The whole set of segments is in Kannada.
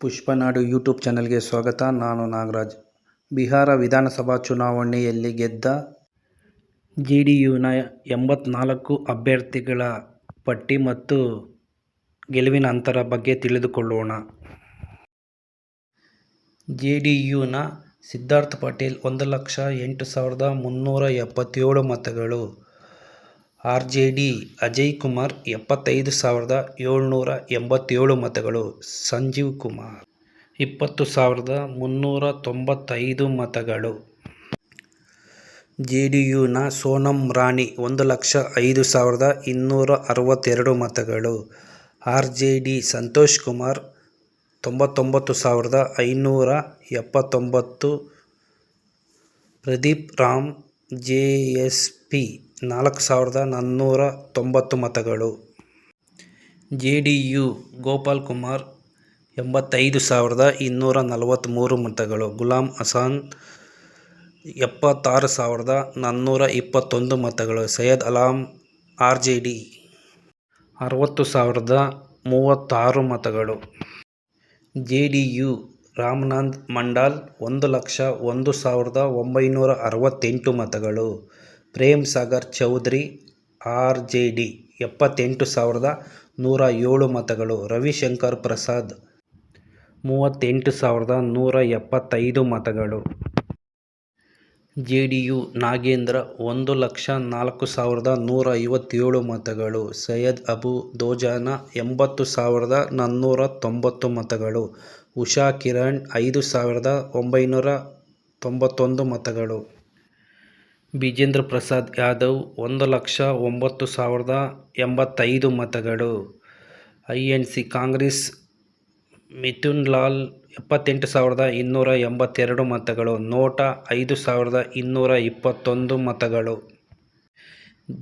ಪುಷ್ಪನಾಡು ಯೂಟ್ಯೂಬ್ ಚಾನಲ್ಗೆ ಸ್ವಾಗತ. ನಾನು ನಾಗರಾಜ್. ಬಿಹಾರ ವಿಧಾನಸಭಾ ಚುನಾವಣೆಯಲ್ಲಿ ಗೆದ್ದ ಜೆ ಡಿ ಯುನ ಎಂಬತ್ನಾಲ್ಕು ಅಭ್ಯರ್ಥಿಗಳ ಪಟ್ಟಿ ಮತ್ತು ಗೆಲುವಿನ ಅಂತರ ಬಗ್ಗೆ ತಿಳಿದುಕೊಳ್ಳೋಣ. ಜೆ ಡಿ ಯುನ ಸಿದ್ಧಾರ್ಥ್ ಪಟೇಲ್ ಒಂದು ಲಕ್ಷ ಎಂಟು ಸಾವಿರದ ಮುನ್ನೂರ ಎಪ್ಪತ್ತೇಳು ಮತಗಳು. R J D Ajay Kumar ಎಪ್ಪತ್ತೈದು ಸಾವಿರದ ಏಳುನೂರ ಎಂಬತ್ತೇಳು ಮತಗಳು. ಸಂಜೀವ್ ಕುಮಾರ್ ಇಪ್ಪತ್ತು ಸಾವಿರದ ಮುನ್ನೂರ ತೊಂಬತ್ತೈದು ಮತಗಳು. ಜೆ ಡಿ ಯುನ ಸೋನಮ್ ರಾಣಿ ಒಂದು ಲಕ್ಷ ಐದು ಸಾವಿರದ ಇನ್ನೂರ ಅರವತ್ತೆರಡು ಮತಗಳು. R J D Santosh Kumar ತೊಂಬತ್ತೊಂಬತ್ತು ಸಾವಿರದ ಐನೂರ ಎಪ್ಪತ್ತೊಂಬತ್ತು. Pradeep Ram J S P ನಾಲ್ಕು ಸಾವಿರದ ನಾನ್ನೂರ ತೊಂಬತ್ತು ಮತಗಳು. J D U Gopal Kumar, ಎಂಬತ್ತೈದು ಸಾವಿರದ ಇನ್ನೂರ ನಲವತ್ತ್ಮೂರು ಮತಗಳು. ಗುಲಾಮ್ ಹಸಾನ್, ಎಪ್ಪತ್ತಾರು ಸಾವಿರದ ನಾನ್ನೂರ ಇಪ್ಪತ್ತೊಂದು ಮತಗಳು. Syed Alam R J D. ಅರವತ್ತು ಸಾವಿರದ ಮೂವತ್ತಾರು ಮತಗಳು. J D U Ramnath Mandal, ಒಂದು ಲಕ್ಷ ಒಂದು ಸಾವಿರದ ಒಂಬೈನೂರ ಅರವತ್ತೆಂಟು ಮತಗಳು. Prem Sagar Chaudhary R J D ಎಪ್ಪತ್ತೆಂಟು ಸಾವಿರದ ನೂರ ಏಳು ಮತಗಳು, ರವಿಶಂಕರ್ ಪ್ರಸಾದ್ ಮೂವತ್ತೆಂಟು ಸಾವಿರದ ನೂರ ಎಪ್ಪತ್ತೈದು ಮತಗಳು. ಜೆ ಡಿ ಯು ನಾಗೇಂದ್ರ ಒಂದು ಲಕ್ಷ ನಾಲ್ಕು ಸಾವಿರದ ನೂರ ಐವತ್ತೇಳು ಮತಗಳು, ಸೈಯದ್ ಅಬು ದೋಜಾನ ಎಂಬತ್ತು ಸಾವಿರದ ನಾನ್ನೂರ ತೊಂಬತ್ತು ಮತಗಳು, ಉಷಾ ಕಿರಣ್ ಐದು ಸಾವಿರದ ಒಂಬೈನೂರ ತೊಂಬತ್ತೊಂದು ಮತಗಳು. ಬಿಜೇಂದ್ರ ಪ್ರಸಾದ್ ಯಾದವ್, ಒಂದು ಲಕ್ಷ ಒಂಬತ್ತು ಸಾವಿರದ ಎಂಬತ್ತೈದು ಮತಗಳು. I N C Congress, Mithun Lal, ಎಪ್ಪತ್ತೆಂಟು ಸಾವಿರದ ಇನ್ನೂರ ಎಂಬತ್ತೆರಡು ಮತಗಳು. ನೋಟ, ಐದು ಸಾವಿರದ ಇನ್ನೂರ ಇಪ್ಪತ್ತೊಂದು ಮತಗಳು.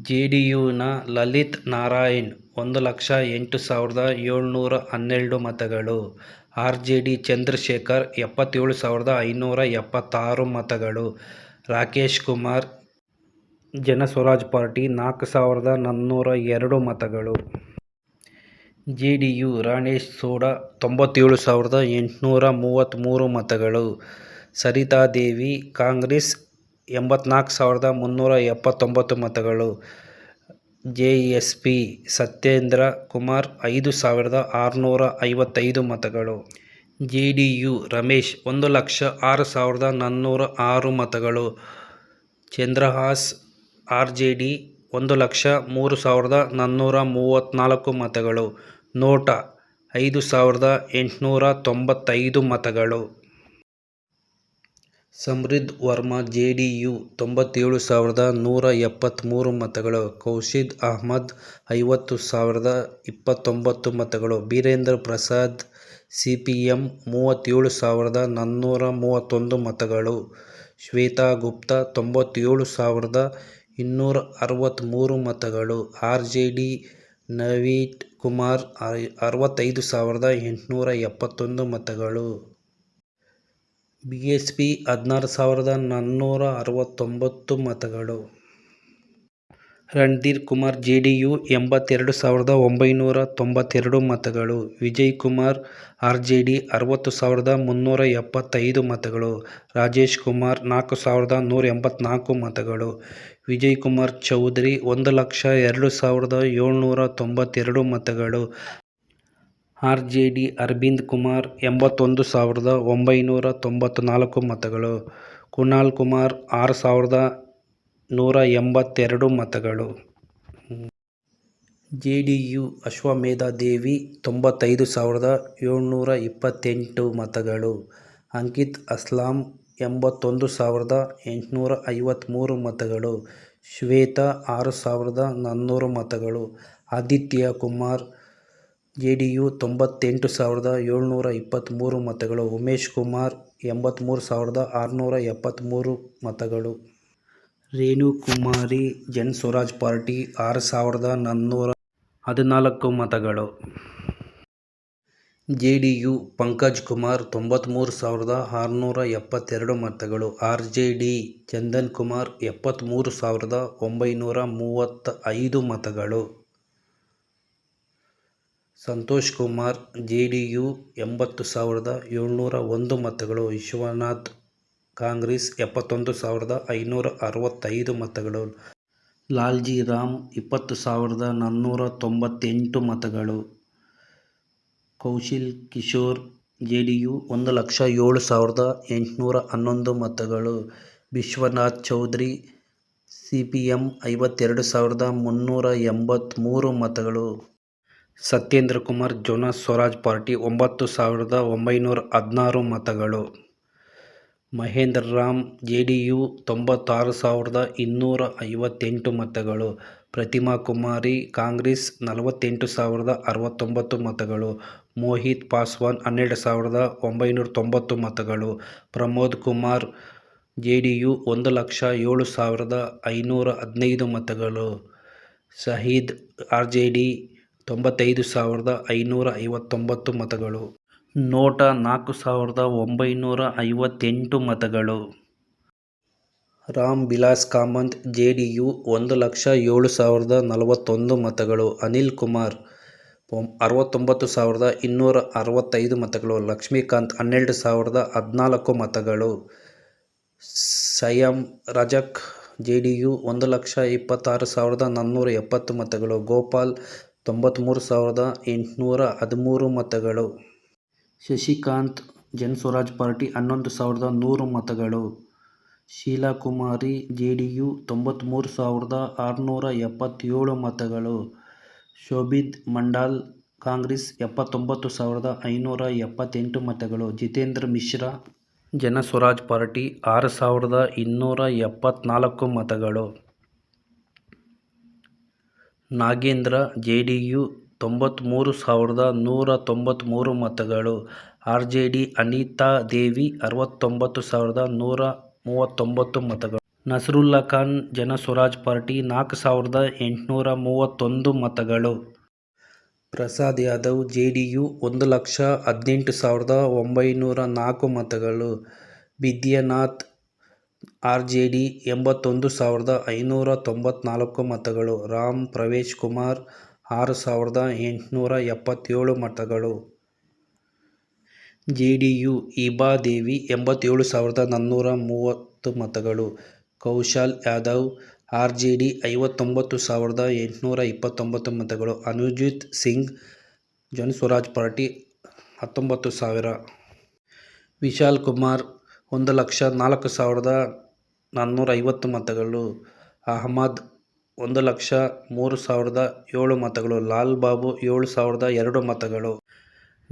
ಜೆ ಡಿ ಯುನ ಲಲಿತ್ ನಾರಾಯಣ್, ಒಂದು ಲಕ್ಷ ಎಂಟು ಸಾವಿರದ ಏಳ್ನೂರ ಹನ್ನೆರಡು ಮತಗಳು. ಆರ್ ಜೆ ಡಿ ಚಂದ್ರಶೇಖರ್, ಎಪ್ಪತ್ತೇಳು ಸಾವಿರದ ಐನೂರ ಎಪ್ಪತ್ತಾರು ಮತಗಳು. ರಾಕೇಶ್ ಕುಮಾರ್ ಜನ ಸ್ವರಾಜ್ ಪಾರ್ಟಿ ನಾಲ್ಕು ಸಾವಿರದ ನಾನ್ನೂರ ಎರಡು ಮತಗಳು. J D U Ranesh Soda ತೊಂಬತ್ತೇಳು ಸಾವಿರದ ಎಂಟುನೂರ ಮೂವತ್ತ್ಮೂರು ಮತಗಳು. ಸರಿತಾ ದೇವಿ, ಕಾಂಗ್ರೆಸ್ ಎಂಬತ್ನಾಲ್ಕು ಸಾವಿರದ ಮುನ್ನೂರ ಎಪ್ಪತ್ತೊಂಬತ್ತು ಮತಗಳು. J S P Satyendra Kumar ಐದು ಸಾವಿರದ ಆರುನೂರ ಐವತ್ತೈದು ಮತಗಳು. ಜೆ ಡಿ ಯು ರಮೇಶ್ ಒಂದು ಲಕ್ಷ ಆರು ಸಾವಿರದ ನಾನ್ನೂರ ಆರು ಮತಗಳು. ಚಂದ್ರಹಾಸ್ ಆರ್ ಜೆ ಡಿ ಒಂದು ಲಕ್ಷ ಮೂರು ಸಾವಿರದ ನಾನ್ನೂರ ಮೂವತ್ತ್ನಾಲ್ಕು ಮತಗಳು, ನೋಟ ಐದು ಸಾವಿರದ ಎಂಟುನೂರ ತೊಂಬತ್ತೈದು ಮತಗಳು. Samriddh Verma J D U ತೊಂಬತ್ತೇಳು ಸಾವಿರದ ನೂರ ಎಪ್ಪತ್ತ್ಮೂರು ಮತಗಳು ಕೌಶಿದ್ ಅಹ್ಮದ್ ಐವತ್ತು ಸಾವಿರದ ಇಪ್ಪತ್ತೊಂಬತ್ತು ಮತಗಳು, Birendra Prasad C P M ಮೂವತ್ತೇಳು ಸಾವಿರದ ನಾನ್ನೂರ ಮೂವತ್ತೊಂದು ಮತಗಳು, ಶ್ವೇತಾ ಗುಪ್ತಾ ತೊಂಬತ್ತೇಳು ಸಾವಿರದ ಇನ್ನೂರ ಅರವತ್ತ್ಮೂರು ಮತಗಳು. R J D Naveen Kumar ಅರವತ್ತೈದು ಸಾವಿರದ ಎಂಟುನೂರ ಎಪ್ಪತ್ತೊಂದು ಮತಗಳು. ಬಿ ಎಸ್ ಪಿ ಹದಿನಾರು ಸಾವಿರದ ನಾನ್ನೂರ ಅರವತ್ತೊಂಬತ್ತು ಮತಗಳು. Randhir Kumar J D U ಎಂಬತ್ತೆರಡು ಸಾವಿರದ ಒಂಬೈನೂರ ತೊಂಬತ್ತೆರಡು ಮತಗಳು, Vijay Kumar R J D ಅರವತ್ತು ಸಾವಿರದ ಮುನ್ನೂರ ಎಪ್ಪತ್ತೈದು ಮತಗಳು, ರಾಜೇಶ್ ಕುಮಾರ್ ನಾಲ್ಕು ಸಾವಿರದ ನೂರ ಎಂಬತ್ತ್ನಾಲ್ಕು ಮತಗಳು, ವಿಜಯ್ ಕುಮಾರ್ ಚೌಧರಿ ಒಂದು ಲಕ್ಷ ಎರಡು ಸಾವಿರದ ಏಳುನೂರ ತೊಂಬತ್ತೆರಡು ಮತಗಳು R J D Arvind Kumar ಎಂಬತ್ತೊಂದು ಸಾವಿರದ ಒಂಬೈನೂರ ತೊಂಬತ್ತ್ನಾಲ್ಕು ಮತಗಳು, ಕುನಾಲ್ ಕುಮಾರ್ ಆರು ಸಾವಿರದ ನೂರ ಎಂಬತ್ತೆರಡು ಮತಗಳು. ಜೆ ಡಿ ಯು ಅಶ್ವಮೇಧ ದೇವಿ ತೊಂಬತ್ತೈದು ಸಾವಿರದ ಏಳುನೂರ ಇಪ್ಪತ್ತೆಂಟು ಮತಗಳು. ಅಂಕಿತ್ ಅಸ್ಲಾಂ ಎಂಬತ್ತೊಂದು ಸಾವಿರದ ಎಂಟುನೂರ ಐವತ್ತ್ಮೂರು ಮತಗಳು. ಶ್ವೇತಾ ಆರು ಸಾವಿರದ ನಾನ್ನೂರು ಮತಗಳು. Aditya Kumar J D U ತೊಂಬತ್ತೆಂಟು ಸಾವಿರದ ಏಳ್ನೂರ ಇಪ್ಪತ್ತ್ಮೂರು ಮತಗಳು. ಉಮೇಶ್ ಕುಮಾರ್ ಎಂಬತ್ತ್ಮೂರು ಸಾವಿರದ ಆರುನೂರ ಎಪ್ಪತ್ತ್ಮೂರು ಮತಗಳು. ರೇಣುಕುಮಾರಿ ಜನ್ ಸ್ವರಾಜ್ ಪಾರ್ಟಿ, ಆರು ಸಾವಿರದ ನಾನ್ನೂರ ಹದಿನಾಲ್ಕು ಮತಗಳು. J D U Pankaj Kumar ತೊಂಬತ್ತ್ಮೂರು ಸಾವಿರದ ಆರುನೂರ ಎಪ್ಪತ್ತೆರಡು ಮತಗಳು. R J D, Chandan Kumar ಎಪ್ಪತ್ತ್ಮೂರು ಸಾವಿರದ ಒಂಬೈನೂರ ಮೂವತ್ತ ಐದು ಮತಗಳು. Santosh Kumar J D U ಎಂಬತ್ತು ಸಾವಿರದ ಏಳುನೂರ ಒಂದು ಮತಗಳು. ವಿಶ್ವನಾಥ್ ಕಾಂಗ್ರೆಸ್ ಎಪ್ಪತ್ತೊಂದು ಸಾವಿರದ ಐನೂರ ಅರವತ್ತೈದು ಮತಗಳು. ಲಾಲ್ಜಿ ರಾಮ್ ಇಪ್ಪತ್ತು ಸಾವಿರದ ನಾನ್ನೂರ ತೊಂಬತ್ತೆಂಟು ಮತಗಳು. Kaushil Kishore J D U ಒಂದು ಲಕ್ಷ ಏಳು ಸಾವಿರದ ಎಂಟುನೂರ ಹನ್ನೊಂದು ಮತಗಳು. Vishwanath Chaudhary C P M ಐವತ್ತೆರಡು ಸಾವಿರದ ಮುನ್ನೂರ ಎಂಬತ್ತ್ಮೂರು ಮತಗಳು. ಸತ್ಯೇಂದ್ರ ಕುಮಾರ್ ಜೋನಾ ಸ್ವರಾಜ್ ಪಾರ್ಟಿ ಒಂಬತ್ತು ಸಾವಿರದ ಒಂಬೈನೂರ ಹದಿನಾರು ಮತಗಳು. Mahendra Ram J D U ತೊಂಬತ್ತಾರು ಸಾವಿರದ ಇನ್ನೂರ ಐವತ್ತೆಂಟು ಮತಗಳು, ಪ್ರತಿಮಾ ಕುಮಾರಿ, ಕಾಂಗ್ರೆಸ್ ನಲವತ್ತೆಂಟು ಸಾವಿರದ ಅರವತ್ತೊಂಬತ್ತು ಮತಗಳು, ಮೋಹಿತ್ ಪಾಸ್ವಾನ್ ಹನ್ನೆರಡು ಸಾವಿರದ ಒಂಬೈನೂರ ತೊಂಬತ್ತು ಮತಗಳು, Pramod Kumar J D U ಒಂದು ಲಕ್ಷ ಏಳು ಸಾವಿರದ ಐನೂರ ಹದಿನೈದು ಮತಗಳು, ಶಹೀದ್ ಆರ್ ಜೆ ಡಿ ತೊಂಬತ್ತೈದು ಸಾವಿರದ ಐನೂರ ಐವತ್ತೊಂಬತ್ತು ಮತಗಳು. ನೋಟಾ ನಾಲ್ಕು ಸಾವಿರದ ಒಂಬೈನೂರ ಐವತ್ತೆಂಟು ಮತಗಳು. Ram Vilas Kamat J D U ಒಂದು ಲಕ್ಷ ಏಳು ಸಾವಿರದ ನಲವತ್ತೊಂದು ಮತಗಳು. ಅನಿಲ್ ಕುಮಾರ್ ಅರವತ್ತೊಂಬತ್ತು ಸಾವಿರದ ಇನ್ನೂರ ಅರವತ್ತೈದು ಮತಗಳು. ಲಕ್ಷ್ಮೀಕಾಂತ್, ಹನ್ನೆರಡು ಸಾವಿರದ ಹದಿನಾಲ್ಕು ಮತಗಳು. Sayam Rajak J D U ಒಂದು ಲಕ್ಷ ಇಪ್ಪತ್ತಾರು ಸಾವಿರದ ನಾನ್ನೂರ ಎಪ್ಪತ್ತು ಮತಗಳು. ಗೋಪಾಲ್ ತೊಂಬತ್ತ್ಮೂರು ಸಾವಿರದ ಎಂಟುನೂರ ಹದಿಮೂರು ಮತಗಳು. ಶಶಿಕಾಂತ್, ಜನ್ಸ್ವರಾಜ್ ಪಾರ್ಟಿ, ಹನ್ನೊಂದು ಸಾವಿರದ ನೂರು ಮತಗಳು. Sheela Kumari J D U ತೊಂಬತ್ತ್ಮೂರು ಸಾವಿರದ ಆರುನೂರ ಎಪ್ಪತ್ತೇಳು ಮತಗಳು. ಶೋಭಿತ್ ಮಂಡಾಲ್, ಕಾಂಗ್ರೆಸ್, ಎಪ್ಪತ್ತೊಂಬತ್ತು ಸಾವಿರದ ಐನೂರ ಎಪ್ಪತ್ತೆಂಟು ಮತಗಳು. ಜಿತೇಂದ್ರ ಮಿಶ್ರಾ, ಜನಸ್ವರಾಜ್ ಪಾರ್ಟಿ, ಆರು ಸಾವಿರದ ಇನ್ನೂರ ಎಪ್ಪತ್ತ್ನಾಲ್ಕು ಮತಗಳು. ನಾಗೇಂದ್ರ ಜೆ ಡಿ ಯು ತೊಂಬತ್ತ್ಮೂರು ಸಾವಿರದ ನೂರ ತೊಂಬತ್ತ್ಮೂರು ಮತಗಳು. R J D Anita Devi ಅರವತ್ತೊಂಬತ್ತು ಸಾವಿರದ ನೂರ ಮೂವತ್ತೊಂಬತ್ತು ಮತಗಳು. ನಸರುಲ್ಲಾ ಖಾನ್ ಜನ ಸ್ವರಾಜ್ ಪಾರ್ಟಿ ನಾಲ್ಕು ಸಾವಿರದ ಎಂಟುನೂರ ಮೂವತ್ತೊಂದು ಮತಗಳು. Prasad Yadav J D U ಒಂದು ಲಕ್ಷ ಹದಿನೆಂಟು ಸಾವಿರದ ಒಂಬೈನೂರ ನಾಲ್ಕು ಮತಗಳು. ಬಿದ್ಯಾನಾಥ್ ಆರ್ ಜೆ ಡಿ ಎಂಬತ್ತೊಂದು ಸಾವಿರದ ಐನೂರ ತೊಂಬತ್ತ್ನಾಲ್ಕು ಮತಗಳು. ರಾಮ್ ಪ್ರವೇಶ್ ಕುಮಾರ್ ಆರು ಸಾವಿರದ ಎಂಟುನೂರ ಎಪ್ಪತ್ತೇಳು ಮತಗಳು. J D U Ibadevi Devi ಎಂಬತ್ತೇಳು ಸಾವಿರದ ನಾನ್ನೂರ ಮೂವತ್ತು ಮತಗಳು. Kaushal Yadav R J D ಐವತ್ತೊಂಬತ್ತು ಸಾವಿರದ ಎಂಟುನೂರ ಇಪ್ಪತ್ತೊಂಬತ್ತು ಮತಗಳು. ಅನುಜಿತ್ ಸಿಂಗ್ ಜನ್ ಸ್ವರಾಜ್ ಪಾರ್ಟಿ ಹತ್ತೊಂಬತ್ತು ಸಾವಿರ. ವಿಶಾಲ್ ಕುಮಾರ್ ಒಂದು ಲಕ್ಷ ನಾಲ್ಕು ಸಾವಿರದ ನಾನ್ನೂರ ಐವತ್ತು ಮತಗಳು. ಅಹಮದ್ ಒಂದು ಲಕ್ಷ ಮೂರು ಸಾವಿರದ ಏಳು ಮತಗಳು, ಲಾಲ್ ಬಾಬು ಏಳು ಸಾವಿರದ ಎರಡು ಮತಗಳು.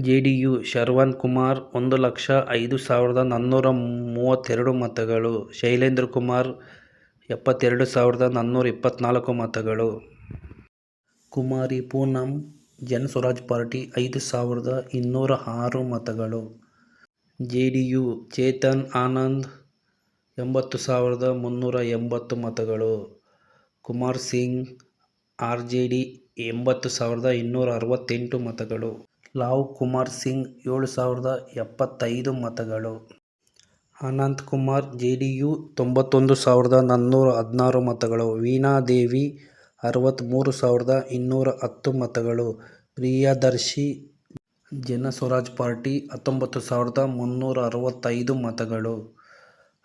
J D U Sharvan Kumar ಒಂದು ಲಕ್ಷ ಐದು ಸಾವಿರದ ನಾನ್ನೂರ ಮೂವತ್ತೆರಡು ಮತಗಳು, ಶೈಲೇಂದ್ರ ಕುಮಾರ್ ಎಪ್ಪತ್ತೆರಡು ಸಾವಿರದ ನಾನ್ನೂರ ಇಪ್ಪತ್ತ್ನಾಲ್ಕು ಮತಗಳು. ಕುಮಾರಿ ಪೂನಂ ಜನ್ ಸ್ವರಾಜ್ ಪಾರ್ಟಿ ಐದು ಸಾವಿರದ ಇನ್ನೂರ ಆರು ಮತಗಳು. J D U Chetan Anand ಎಂಬತ್ತು ಸಾವಿರದ ಮುನ್ನೂರ ಎಂಬತ್ತು ಮತಗಳು. Kumar Singh R J D ಎಂಬತ್ತು ಸಾವಿರದ ಇನ್ನೂರ ಅರವತ್ತೆಂಟು ಮತಗಳು, ಲಾವ್ ಕುಮಾರ್ ಸಿಂಗ್ ಏಳು ಸಾವಿರದ ಎಪ್ಪತ್ತೈದು ಮತಗಳು. Anant Kumar J D U ತೊಂಬತ್ತೊಂದು ಸಾವಿರದ ನಾನ್ನೂರ ಹದಿನಾರು ಮತಗಳು ವೀಣಾದೇವಿ ಅರವತ್ತ್ಮೂರು ಸಾವಿರದ ಇನ್ನೂರ ಹತ್ತು ಮತಗಳು, ಪ್ರಿಯದರ್ಶಿ ಜನ ಸ್ವರಾಜ್ ಪಾರ್ಟಿ ಹತ್ತೊಂಬತ್ತು ಸಾವಿರದ ಮುನ್ನೂರ ಅರವತ್ತೈದು ಮತಗಳು.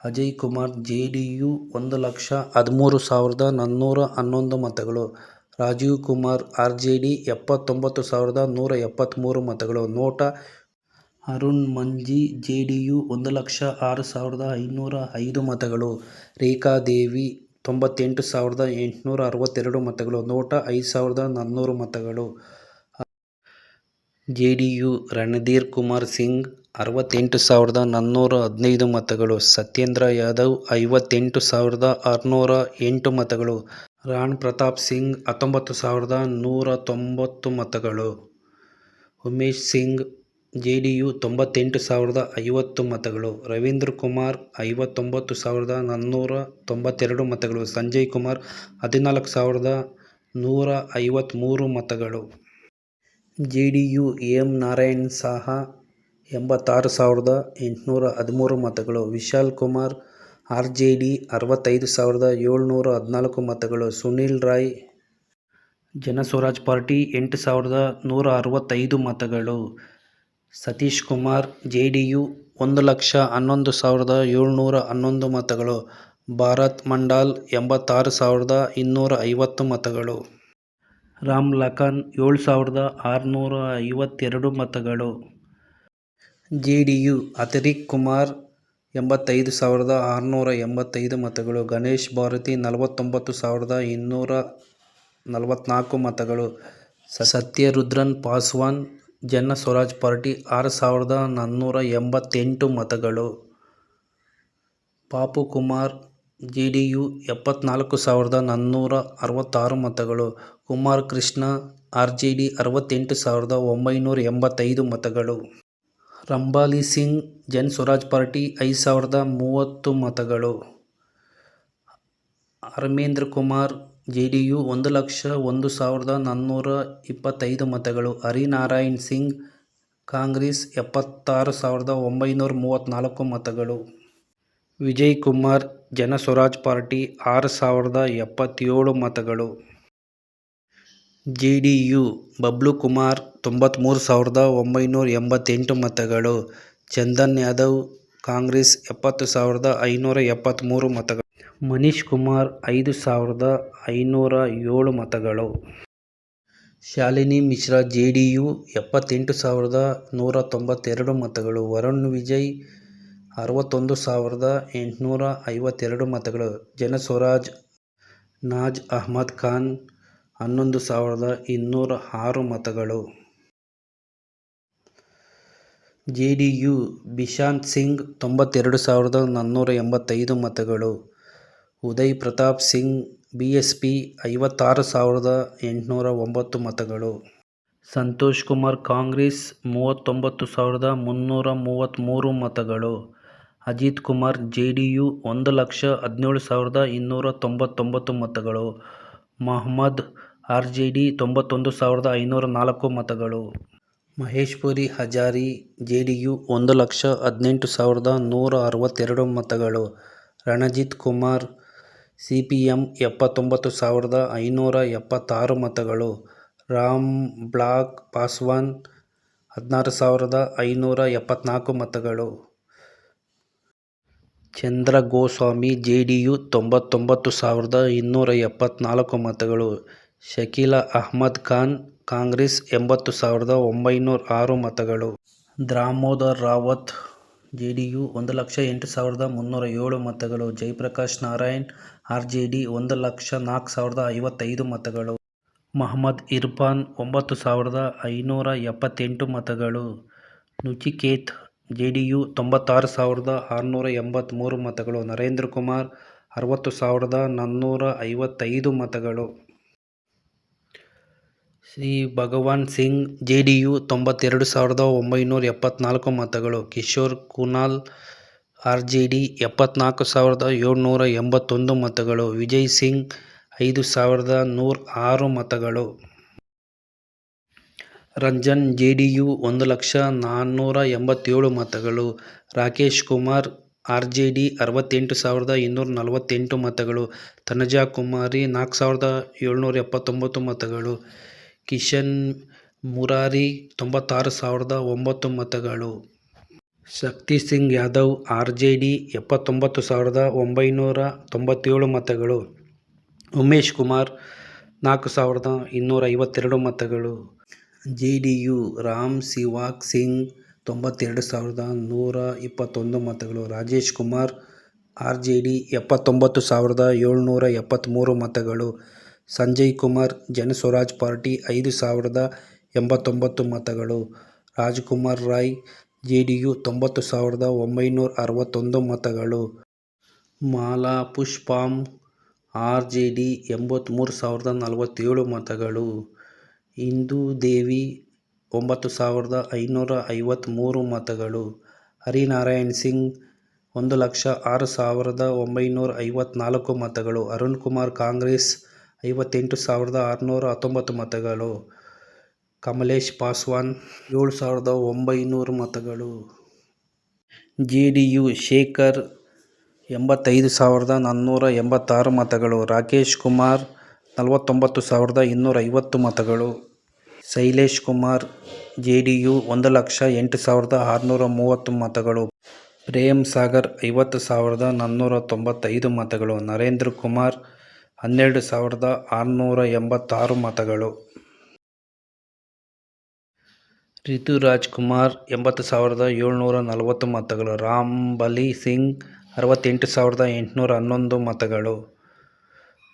Ajay Kumar J D U ಒಂದು ಲಕ್ಷ ಹದಿಮೂರು ಸಾವಿರದ ನಾನ್ನೂರ ಹನ್ನೊಂದು ಮತಗಳು. Rajeev Kumar R J D ಎಪ್ಪತ್ತೊಂಬತ್ತು ಸಾವಿರದ ನೂರ ಎಪ್ಪತ್ತ್ಮೂರು ಮತಗಳು. NOTA, Arun Manji J D U ಒಂದು ಲಕ್ಷ ಆರು ಸಾವಿರದ ಐನೂರ ಐದು ಮತಗಳು. ರೇಖಾದೇವಿ ತೊಂಬತ್ತೆಂಟು ಸಾವಿರದ ಎಂಟುನೂರ ಅರವತ್ತೆರಡು ಮತಗಳು. ನೋಟ, ಐದು ಸಾವಿರದ ನಾನ್ನೂರು ಮತಗಳು. J D U Randhir Kumar Singh ಅರವತ್ತೆಂಟು ಸಾವಿರದ ನಾನ್ನೂರ ಹದಿನೈದು ಮತಗಳು, ಸತ್ಯೇಂದ್ರ ಯಾದವ್ ಐವತ್ತೆಂಟು ಸಾವಿರದ ಆರುನೂರ ಎಂಟು ಮತಗಳು, ರಾಣ್ ಪ್ರತಾಪ್ ಸಿಂಗ್ ಹತ್ತೊಂಬತ್ತು ಸಾವಿರದ ನೂರ ತೊಂಬತ್ತು ಮತಗಳು, Umesh Singh J D U ತೊಂಬತ್ತೆಂಟು ಸಾವಿರದ ಐವತ್ತು ಮತಗಳು, ರವೀಂದ್ರ ಕುಮಾರ್ ಐವತ್ತೊಂಬತ್ತು ಸಾವಿರದ ನಾನ್ನೂರ ತೊಂಬತ್ತೆರಡು ಮತಗಳು, ಸಂಜಯ್ ಕುಮಾರ್ ಹದಿನಾಲ್ಕು ಸಾವಿರದ ನೂರ ಐವತ್ತ್ಮೂರು ಮತಗಳು. J D U M Narayan Saha ಎಂಬತ್ತಾರು ಸಾವಿರದ ಎಂಟುನೂರ ಹದಿಮೂರು ಮತಗಳು. Vishal Kumar R J D ಅರವತ್ತೈದು ಸಾವಿರದ ಏಳ್ನೂರ ಹದಿನಾಲ್ಕು ಮತಗಳು. ಸುನಿಲ್ ರಾಯ್, ಜನಸ್ವರಾಜ್ ಪಾರ್ಟಿ ಎಂಟು ಸಾವಿರದ ನೂರ ಅರವತ್ತೈದು ಮತಗಳು. Satish Kumar J D U ಒಂದು ಲಕ್ಷ ಹನ್ನೊಂದು ಸಾವಿರದ ಏಳ್ನೂರ ಹನ್ನೊಂದು ಮತಗಳು. ಭಾರತ್ ಮಂಡಾಲ್, ಎಂಬತ್ತಾರು ಸಾವಿರದ ಇನ್ನೂರ ಐವತ್ತು ಮತಗಳು. ರಾಮ್ ಲಖನ್, ಏಳು ಸಾವಿರದ ಆರುನೂರ ಐವತ್ತೆರಡು ಮತಗಳು. J D U Atirik Kumar ಎಂಬತ್ತೈದು ಸಾವಿರದ ಆರುನೂರ ಎಂಬತ್ತೈದು ಮತಗಳು, ಗಣೇಶ್ ಭಾರತಿ ನಲವತ್ತೊಂಬತ್ತು ಸಾವಿರದ ಇನ್ನೂರ ನಲವತ್ತ್ನಾಲ್ಕು ಮತಗಳು, ಸತ್ಯರುದ್ರನ್ ಪಾಸ್ವಾನ್ ಜನ ಸ್ವರಾಜ್ ಪಾರ್ಟಿ ಆರು ಸಾವಿರದ ನಾನ್ನೂರ ಎಂಬತ್ತೆಂಟು ಮತಗಳು, Papu Kumar J D U ಎಪ್ಪತ್ತ್ನಾಲ್ಕು ಸಾವಿರದ ನಾನ್ನೂರ ಅರವತ್ತಾರು ಮತಗಳು, Kumar Krishna R J D ಅರವತ್ತೆಂಟು ಸಾವಿರದ ಒಂಬೈನೂರ ಎಂಬತ್ತೈದು ಮತಗಳು. ರಂಭಾಲಿ ಸಿಂಗ್, ಜನ್ ಸ್ವರಾಜ್ ಪಾರ್ಟಿ, ಐದು ಸಾವಿರದ ಮೂವತ್ತು ಮತಗಳು. Harmendra Kumar J D U ಒಂದು ಲಕ್ಷ ಒಂದು ಸಾವಿರದ ನಾನ್ನೂರ ಇಪ್ಪತ್ತೈದು ಮತಗಳು. ಹರಿನಾರಾಯಣ್ ಸಿಂಗ್, ಕಾಂಗ್ರೆಸ್ ಎಪ್ಪತ್ತಾರು ಸಾವಿರದ ಒಂಬೈನೂರ ಮೂವತ್ತ್ನಾಲ್ಕು ಮತಗಳು. ವಿಜಯ್ ಕುಮಾರ್, ಜನ ಸ್ವರಾಜ್ ಪಾರ್ಟಿ, ಆರು ಸಾವಿರದ ಎಪ್ಪತ್ತೇಳು ಮತಗಳು. J D U Bablu Kumar ತೊಂಬತ್ತ್ಮೂರು ಸಾವಿರದ ಒಂಬೈನೂರ ಎಂಬತ್ತೆಂಟು ಮತಗಳು, ಚಂದನ್ ಯಾದವ್, ಕಾಂಗ್ರೆಸ್ ಎಪ್ಪತ್ತು ಸಾವಿರದ ಐನೂರ ಎಪ್ಪತ್ತ್ಮೂರು ಮತಗಳು, ಮನೀಶ್ ಕುಮಾರ್ ಐದು ಸಾವಿರದ ಐನೂರ ಏಳು ಮತಗಳು. Shalini Mishra J D U ಎಪ್ಪತ್ತೆಂಟು ಸಾವಿರದ ನೂರ ತೊಂಬತ್ತೆರಡು ಮತಗಳು, ವರುಣ್ ವಿಜಯ್ ಅರವತ್ತೊಂದು ಸಾವಿರದ ಎಂಟುನೂರ ಐವತ್ತೆರಡು ಮತಗಳು ಜನಸ್ವರಾಜ್ ನಾಜ್ ಅಹ್ಮದ್ ಖಾನ್ ಹನ್ನೊಂದು ಸಾವಿರದ ಇನ್ನೂರ ಆರು ಮತಗಳು. J D U Bishant Singh ತೊಂಬತ್ತೆರಡು ಸಾವಿರದ ನಾನ್ನೂರ ಎಂಬತ್ತೈದು ಮತಗಳು. Uday Pratap Singh B S P ಐವತ್ತಾರು ಸಾವಿರದ ಎಂಟುನೂರ ಒಂಬತ್ತು ಮತಗಳು. ಸಂತೋಷ್ ಕುಮಾರ್ ಕಾಂಗ್ರೆಸ್ ಮೂವತ್ತೊಂಬತ್ತು ಸಾವಿರದ ಮುನ್ನೂರ ಮೂವತ್ತ್ಮೂರು ಮತಗಳು. Ajit Kumar J D U ಒಂದು ಲಕ್ಷ ಹದಿನೇಳು ಸಾವಿರದ ಇನ್ನೂರ ತೊಂಬತ್ತೊಂಬತ್ತು ಮತಗಳು. ಮೊಹಮ್ಮದ್ ಆರ್ ಜೆ ಡಿ ತೊಂಬತ್ತೊಂದು ಸಾವಿರದ ಐನೂರ ನಾಲ್ಕು ಮತಗಳು. Maheshpuri, Hazari J D U ಒಂದು ಲಕ್ಷ ಹದಿನೆಂಟು ಸಾವಿರದ ನೂರ ಅರವತ್ತೆರಡು ಮತಗಳು. Ranjit Kumar C P M ಎಪ್ಪತ್ತೊಂಬತ್ತು ಸಾವಿರದ ಐನೂರ ಎಪ್ಪತ್ತಾರು ಮತಗಳು. ರಾಮ್ ಬ್ಲಾಕ್ ಪಾಸ್ವಾನ್, ಹದಿನಾರು ಸಾವಿರದ ಐನೂರ ಎಪ್ಪತ್ನಾಲ್ಕು ಮತಗಳು. Chandra Goswami J D U ತೊಂಬತ್ತೊಂಬತ್ತು ಸಾವಿರದ ಇನ್ನೂರ ಎಪ್ಪತ್ತ್ನಾಲ್ಕು ಮತಗಳು. ಶಕೀಲ ಅಹ್ಮದ್ ಖಾನ್, ಕಾಂಗ್ರೆಸ್ ಎಂಬತ್ತು ಸಾವಿರದ ಒಂಬೈನೂರ ಆರು ಮತಗಳು. Damodar Rawat J D U ಒಂದು ಲಕ್ಷ ಎಂಟು ಸಾವಿರದ ಮುನ್ನೂರ ಏಳು ಮತಗಳು. Jayaprakash Narayan R J D ಒಂದು ಲಕ್ಷ ನಾಲ್ಕು ಸಾವಿರದ ಐವತ್ತೈದು ಮತಗಳು. ಮಹಮ್ಮದ್ ಇರ್ಫಾನ್ ಒಂಬತ್ತು ಸಾವಿರದ ಐನೂರ ಎಪ್ಪತ್ತೆಂಟು ಮತಗಳು. ನುಚಿಕೇತ್ ಜೆ ಡಿ ಯು ತೊಂಬತ್ತಾರು ಸಾವಿರದ ಆರುನೂರ ಎಂಬತ್ತ್ಮೂರು ಮತಗಳು. ನರೇಂದ್ರ ಕುಮಾರ್, ಅರವತ್ತು ಸಾವಿರದ ನಾನ್ನೂರ ಐವತ್ತೈದು ಮತಗಳು. Shri Bhagwan Singh, J D U ತೊಂಬತ್ತೆರಡು ಸಾವಿರದ ಒಂಬೈನೂರ ಎಪ್ಪತ್ತ್ನಾಲ್ಕು ಮತಗಳು, Kishore Kunal, R J D ಎಪ್ಪತ್ತ್ನಾಲ್ಕು ಸಾವಿರದ ಏಳ್ನೂರ ಎಂಬತ್ತೊಂದು ಮತಗಳು, ವಿಜಯ್ ಸಿಂಗ್ ಐದು ಸಾವಿರದ ನೂರ ಆರು ಮತಗಳು. ರಂಜನ್, ಜೆ ಡಿ ಯು ಒಂದು ಲಕ್ಷ ನಾನ್ನೂರ ಎಂಬತ್ತೇಳು ಮತಗಳು, Rakesh Kumar, R J D ಅರವತ್ತೆಂಟು ಸಾವಿರದ ಇನ್ನೂರ ನಲವತ್ತೆಂಟು ಮತಗಳು, ತನುಜಾ ಕುಮಾರಿ ನಾಲ್ಕು ಸಾವಿರದ ಏಳ್ನೂರ ಎಪ್ಪತ್ತೊಂಬತ್ತು ಮತಗಳು ಕಿಶನ್ ಮುರಾರಿ ತೊಂಬತ್ತಾರು ಸಾವಿರದ ಒಂಬತ್ತು ಮತಗಳು. Shakti Singh Yadav R J D ಎಪ್ಪತ್ತೊಂಬತ್ತು ಸಾವಿರದ ಒಂಬೈನೂರ ತೊಂಬತ್ತೇಳು ಮತಗಳು. ಉಮೇಶ್ ಕುಮಾರ್ ನಾಲ್ಕು ಸಾವಿರದ ಇನ್ನೂರ ಐವತ್ತೆರಡು ಮತಗಳು. J D U Ram Sevak Singh ತೊಂಬತ್ತೆರಡು ಸಾವಿರದ ನೂರ ಇಪ್ಪತ್ತೊಂದು ಮತಗಳು. Rajesh Kumar R J D ಎಪ್ಪತ್ತೊಂಬತ್ತು ಸಾವಿರದ ಏಳ್ನೂರ ಎಪ್ಪತ್ತ್ಮೂರು ಮತಗಳು. ಸಂಜಯ್ ಕುಮಾರ್ ಜನ ಸ್ವರಾಜ್ ಪಾರ್ಟಿ, ಐದು ಸಾವಿರದ ಎಂಬತ್ತೊಂಬತ್ತು ಮತಗಳು. Rajkumar Rai J D U ತೊಂಬತ್ತು ಸಾವಿರದ ಒಂಬೈನೂರ ಅರವತ್ತೊಂದು ಮತಗಳು. Mala, Pushpam R J D ಎಂಬತ್ತ್ಮೂರು ಸಾವಿರದ ನಲವತ್ತೇಳು ಮತಗಳು. ಇಂದೂ ದೇವಿ, ಒಂಬತ್ತು ಸಾವಿರದ ಐನೂರ ಐವತ್ತ್ಮೂರು ಮತಗಳು. ಹರಿನಾರಾಯಣ್ ಸಿಂಗ್, ಒಂದು ಲಕ್ಷ ಆರು ಸಾವಿರದ ಒಂಬೈನೂರ ಐವತ್ತ್ನಾಲ್ಕು ಮತಗಳು. ಅರುಣ್ ಕುಮಾರ್ ಕಾಂಗ್ರೆಸ್ ಐವತ್ತೆಂಟು ಸಾವಿರದ ಆರುನೂರ ಹತ್ತೊಂಬತ್ತು ಮತಗಳು. ಕಮಲೇಶ್ ಪಾಸ್ವಾನ್, ಏಳು ಸಾವಿರದ ಒಂಬೈನೂರು ಮತಗಳು. ಜೆ ಡಿ ಯು ಶೇಖರ್, ಎಂಬತ್ತೈದು ಸಾವಿರದ ನಾನ್ನೂರ ಎಂಬತ್ತಾರು ಮತಗಳು. ರಾಕೇಶ್ ಕುಮಾರ್, ನಲವತ್ತೊಂಬತ್ತು ಸಾವಿರದ ಇನ್ನೂರ ಐವತ್ತು ಮತಗಳು. Shailesh Kumar, J D U ಒಂದು ಲಕ್ಷ ಎಂಟು ಸಾವಿರದ ಆರುನೂರ ಮೂವತ್ತು ಮತಗಳು. ಪ್ರೇಮ್ ಸಾಗರ್, ಐವತ್ತು ಸಾವಿರದ ನಾನ್ನೂರ ತೊಂಬತ್ತೈದು ಮತಗಳು. ನರೇಂದ್ರ ಕುಮಾರ್ ಹನ್ನೆರಡು ಸಾವಿರದ ಆರುನೂರ ಎಂಬತ್ತಾರು ಮತಗಳು. ರಿತುರಾಜ್ ಕುಮಾರ್ ಎಂಬತ್ತು ಸಾವಿರದ ಏಳ್ನೂರ ನಲವತ್ತು ಮತಗಳು. ರಾಂಬಲಿ ಸಿಂಗ್, ಅರವತ್ತೆಂಟು ಸಾವಿರದ ಎಂಟುನೂರ ಹನ್ನೊಂದು ಮತಗಳು.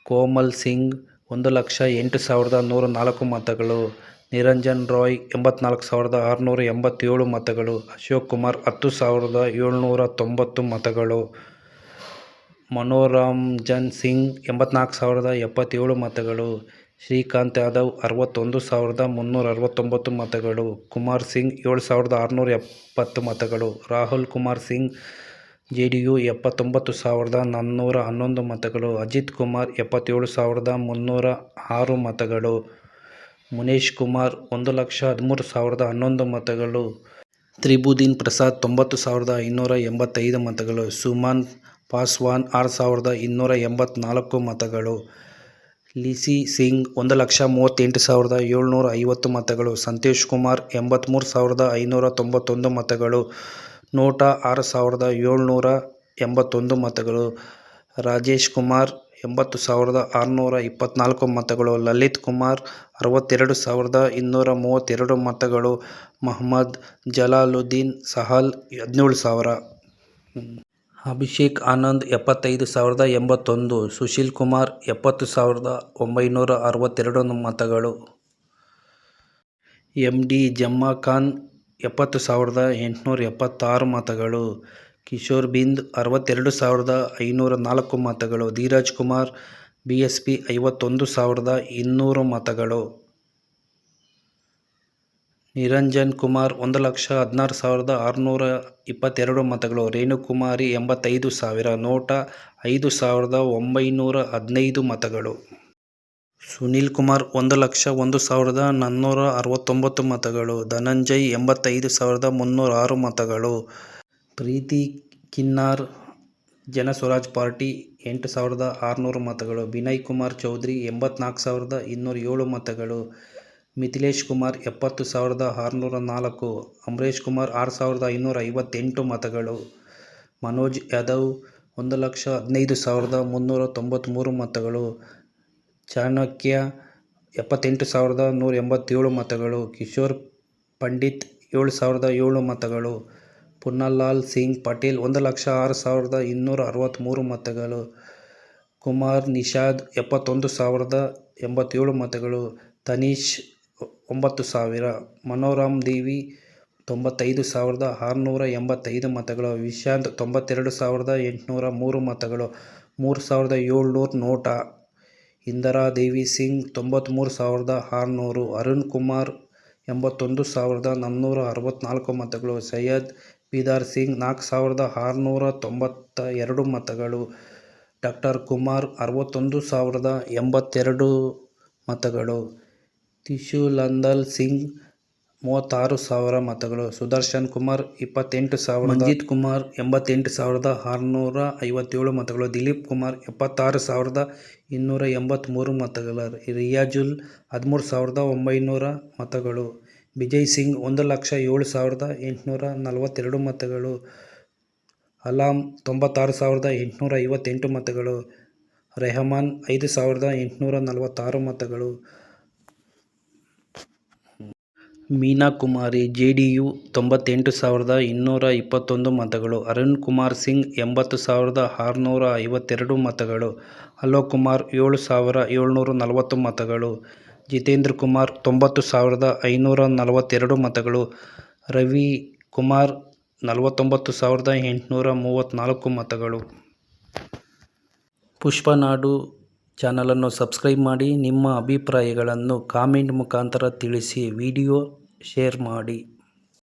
ಕೋಮಲ್ ಸಿಂಗ್, ಒಂದು ಲಕ್ಷ ಎಂಟು ಸಾವಿರದ ನೂರ ನಾಲ್ಕು ಮತಗಳು. ನಿರಂಜನ್ ರಾಯ್, ಎಂಬತ್ನಾಲ್ಕು ಸಾವಿರದ ಆರುನೂರ ಎಂಬತ್ತೇಳು ಮತಗಳು. ಅಶೋಕ್ ಕುಮಾರ್, ಹತ್ತು ಸಾವಿರದ ಏಳ್ನೂರ ತೊಂಬತ್ತು ಮತಗಳು. ಮನೋರಂಜನ್ ಸಿಂಗ್ ಎಂಬತ್ನಾಲ್ಕು ಸಾವಿರದ ಎಪ್ಪತ್ತೇಳು ಮತಗಳು, ಶ್ರೀಕಾಂತ್ ಯಾದವ್ ಅರವತ್ತೊಂದು ಸಾವಿರದ ಮುನ್ನೂರ ಅರವತ್ತೊಂಬತ್ತು ಮತಗಳು, ಕುಮಾರ್ ಸಿಂಗ್ ಏಳು ಸಾವಿರದ ಆರುನೂರ ಎಪ್ಪತ್ತು ಮತಗಳು, Rahul Kumar Singh J D U ಎಪ್ಪತ್ತೊಂಬತ್ತು ಸಾವಿರದ ನಾನ್ನೂರ ಹನ್ನೊಂದು ಮತಗಳು, ಅಜಿತ್ ಕುಮಾರ್ ಎಪ್ಪತ್ತೇಳು ಸಾವಿರದ ಮುನ್ನೂರ ಆರು ಮತಗಳು, ಮುನೇಶ್ ಕುಮಾರ್ ಒಂದು ಲಕ್ಷ ಹದಿಮೂರು ಸಾವಿರದ ಹನ್ನೊಂದು ಮತಗಳು, ತ್ರಿಭುದಿನ್ ಪ್ರಸಾದ್ ತೊಂಬತ್ತು ಸಾವಿರದ ಐನೂರ ಎಂಬತ್ತೈದು ಮತಗಳು, ಸುಮನ್ ಪಾಸ್ವಾನ್ ಆರು ಸಾವಿರದ ಇನ್ನೂರ ಎಂಬತ್ನಾಲ್ಕು ಮತಗಳು. ಲಿಸಿ ಸಿಂಗ್ ಒಂದು ಲಕ್ಷ ಮೂವತ್ತೆಂಟು ಸಾವಿರದ ಏಳುನೂರ ಐವತ್ತು ಮತಗಳು. ಸಂತೋಷ್ ಕುಮಾರ್ ಎಂಬತ್ತ್ಮೂರು ಸಾವಿರದ ಐನೂರ ತೊಂಬತ್ತೊಂದು ಮತಗಳು. ನೋಟಾ ಆರು ಸಾವಿರದ ಏಳ್ನೂರ ಎಂಬತ್ತೊಂದು ಮತಗಳು. ರಾಜೇಶ್ ಕುಮಾರ್ ಎಂಬತ್ತು ಸಾವಿರದ ಆರುನೂರ ಇಪ್ಪತ್ತ್ನಾಲ್ಕು ಮತಗಳು. ಲಲಿತ್ ಕುಮಾರ್ ಅರವತ್ತೆರಡು ಸಾವಿರದ ಇನ್ನೂರ ಮೂವತ್ತೆರಡು ಮತಗಳು. ಮೊಹಮ್ಮದ್ ಜಲಾಲುದ್ದೀನ್ ಸಹಲ್ ಹದಿನೇಳು ಸಾವಿರ. ಅಭಿಷೇಕ್ ಆನಂದ್ ಎಪ್ಪತ್ತೈದು ಸಾವಿರದ ಎಂಬತ್ತೊಂದು, ಸುಶೀಲ್ ಕುಮಾರ್ ಎಪ್ಪತ್ತು ಸಾವಿರದ ಒಂಬೈನೂರ ಅರವತ್ತೆರಡು ಮತಗಳು. ಎಂ ಡಿ ಜಮ್ಮಾ ಖಾನ್ ಎಪ್ಪತ್ತು ಸಾವಿರದ ಎಂಟುನೂರ ಎಪ್ಪತ್ತಾರು ಮತಗಳು. ಕಿಶೋರ್ ಬಿಂದ್ ಅರವತ್ತೆರಡು ಸಾವಿರದ ಐನೂರ ನಾಲ್ಕು ಮತಗಳು. Dheeraj Kumar, B S P ಐವತ್ತೊಂದು ಸಾವಿರದ ಇನ್ನೂರು ಮತಗಳು. ನಿರಂಜನ್ ಕುಮಾರ್ ಒಂದು ಲಕ್ಷ ಹದಿನಾರು ಸಾವಿರದ ಆರುನೂರ ಇಪ್ಪತ್ತೆರಡು ಮತಗಳು, ರೇಣುಕುಮಾರಿ ಎಂಬತ್ತೈದು ಸಾವಿರ, ನೋಟ ಐದು ಸಾವಿರದ ಒಂಬೈನೂರ ಹದಿನೈದು ಮತಗಳು. ಸುನೀಲ್ ಕುಮಾರ್ ಒಂದು ಲಕ್ಷ ಒಂದು ಸಾವಿರದ ನಾನ್ನೂರ ಅರವತ್ತೊಂಬತ್ತು ಮತಗಳು, ಧನಂಜಯ್ ಎಂಬತ್ತೈದು ಸಾವಿರದ ಮುನ್ನೂರ ಆರು ಮತಗಳು. ಪ್ರೀತಿ ಕಿನ್ನಾರ್ ಜನ ಸ್ವರಾಜ್ ಪಾರ್ಟಿ, ಎಂಟು ಸಾವಿರದ ಆರುನೂರು ಮತಗಳು. ವಿನಯ್ ಕುಮಾರ್ ಚೌಧರಿ ಎಂಬತ್ನಾಲ್ಕು ಸಾವಿರದ ಇನ್ನೂರ ಏಳು ಮತಗಳು. ಮಿಥಿಲೇಶ್ ಕುಮಾರ್ ಎಪ್ಪತ್ತು ಸಾವಿರದ ಆರುನೂರ ನಾಲ್ಕು, ಅಮರೇಶ್ ಕುಮಾರ್ ಆರು ಸಾವಿರದ ಐನೂರ ಐವತ್ತೆಂಟು ಮತಗಳು, ಮನೋಜ್ ಯಾದವ್ ಒಂದು ಲಕ್ಷ ಹದಿನೈದು ಸಾವಿರದ ಮುನ್ನೂರ ತೊಂಬತ್ತ್ಮೂರು ಮತಗಳು, ಚಾಣಕ್ಯ ಎಪ್ಪತ್ತೆಂಟು ಸಾವಿರದ ನೂರ ಎಂಬತ್ತೇಳು ಮತಗಳು, ಕಿಶೋರ್ ಪಂಡಿತ್ ಏಳು ಸಾವಿರದ ಏಳು ಮತಗಳು, ಪುನ್ನಲಾಲ್ ಸಿಂಗ್ ಪಟೇಲ್ ಒಂದು ಲಕ್ಷ ಆರು ಸಾವಿರದ ಇನ್ನೂರ ಅರವತ್ತ್ಮೂರು ಮತಗಳು, ಕುಮಾರ್ ನಿಷಾದ್ ಎಪ್ಪತ್ತೊಂದು ಸಾವಿರದ ಎಂಬತ್ತೇಳು ಮತಗಳು, ತನೀಶ್ ಒಂಬತ್ತು ಸಾವಿರ. ಮನೋರಮ್ ದೇವಿ, ತೊಂಬತ್ತೈದು ಸಾವಿರದ ಆರುನೂರ ಎಂಬತ್ತೈದು ಮತಗಳು. ವಿಶಾಂತ್, ತೊಂಬತ್ತೆರಡು ಸಾವಿರದ ಎಂಟುನೂರ ಮೂರು ಮತಗಳು. ಮೂರು ಸಾವಿರದ ಏಳುನೂರು ಇಂದಿರಾ ದೇವಿ ಸಿಂಗ್ ತೊಂಬತ್ತ್ಮೂರು ಸಾವಿರದ ಆರುನೂರು. ಅರುಣ್ ಕುಮಾರ್, ಎಂಬತ್ತೊಂದು ಸಾವಿರದ ನಾನ್ನೂರ ಅರವತ್ತ್ನಾಲ್ಕು ಮತಗಳು. ಸೈಯದ್ ಬೀದಾರ್ ಸಿಂಗ್, ನಾಲ್ಕು ಸಾವಿರದ ಆರುನೂರ ತೊಂಬತ್ತ ಎರಡು ಮತಗಳು. ಡಾಕ್ಟರ್ ಕುಮಾರ್, ಅರವತ್ತೊಂದು ಸಾವಿರದ ಎಂಬತ್ತೆರಡು ಮತಗಳು. ತಿಶುಲಂದಲ್ ಸಿಂಗ್ ಮೂವತ್ತಾರು ಸಾವಿರ ಮತಗಳು. ಸುದರ್ಶನ್ ಕುಮಾರ್ ಇಪ್ಪತ್ತೆಂಟು ಸಾವಿರ ಮಂಜಿತ್ ಕುಮಾರ್ ಎಂಬತ್ತೆಂಟು ಸಾವಿರದ ಆರುನೂರ ಐವತ್ತೇಳು ಮತಗಳು. ದಿಲೀಪ್ ಕುಮಾರ್ ಎಪ್ಪತ್ತಾರು ಸಾವಿರದ ಇನ್ನೂರ ಎಂಬತ್ತ್ಮೂರು ಮತಗಳು. ರಿಯಾಜುಲ್ ಹದಿಮೂರು ಸಾವಿರದ ಒಂಬೈನೂರ ಮತಗಳು. ವಿಜಯ್ ಸಿಂಗ್ ಒಂದು ಲಕ್ಷ ಏಳು ಸಾವಿರದ ಎಂಟುನೂರ ನಲವತ್ತೆರಡು ಮತಗಳು. ಅಲಾಮ್ ತೊಂಬತ್ತಾರು ಸಾವಿರದ ಎಂಟುನೂರ ಐವತ್ತೆಂಟು ಮತಗಳು. ರೆಹಮಾನ್ ಐದು ಸಾವಿರದ ಎಂಟುನೂರ ನಲವತ್ತಾರು ಮತಗಳು. Meena Kumari J D U ತೊಂಬತ್ತೆಂಟು ಸಾವಿರದ ಇನ್ನೂರ ಇಪ್ಪತ್ತೊಂದು ಮತಗಳು, ಅರುಣ್ ಕುಮಾರ್ ಸಿಂಗ್ ಎಂಬತ್ತು ಸಾವಿರದ ಆರುನೂರ ಐವತ್ತೆರಡು ಮತಗಳು, ಅಲೋಕ್ ಕುಮಾರ್ ಏಳು ಸಾವಿರ ಏಳುನೂರ ನಲವತ್ತು ಮತಗಳು, ಜಿತೇಂದ್ರ ಕುಮಾರ್ ತೊಂಬತ್ತು ಸಾವಿರದ ಐನೂರ ನಲವತ್ತೆರಡು ಮತಗಳು, ರವಿ ಕುಮಾರ್ ನಲವತ್ತೊಂಬತ್ತು ಸಾವಿರದ ಎಂಟುನೂರ ಮೂವತ್ತ್ನಾಲ್ಕು ಮತಗಳು. ಪುಷ್ಪನಾಡು ಚಾನಲನ್ನು ಸಬ್ಸ್ಕ್ರೈಬ್ ಮಾಡಿ ನಿಮ್ಮ ಅಭಿಪ್ರಾಯಗಳನ್ನು ಕಾಮೆಂಟ್ ಮುಖಾಂತರ ತಿಳಿಸಿ ವಿಡಿಯೋ ಶೇರ್ ಮಾಡಿ.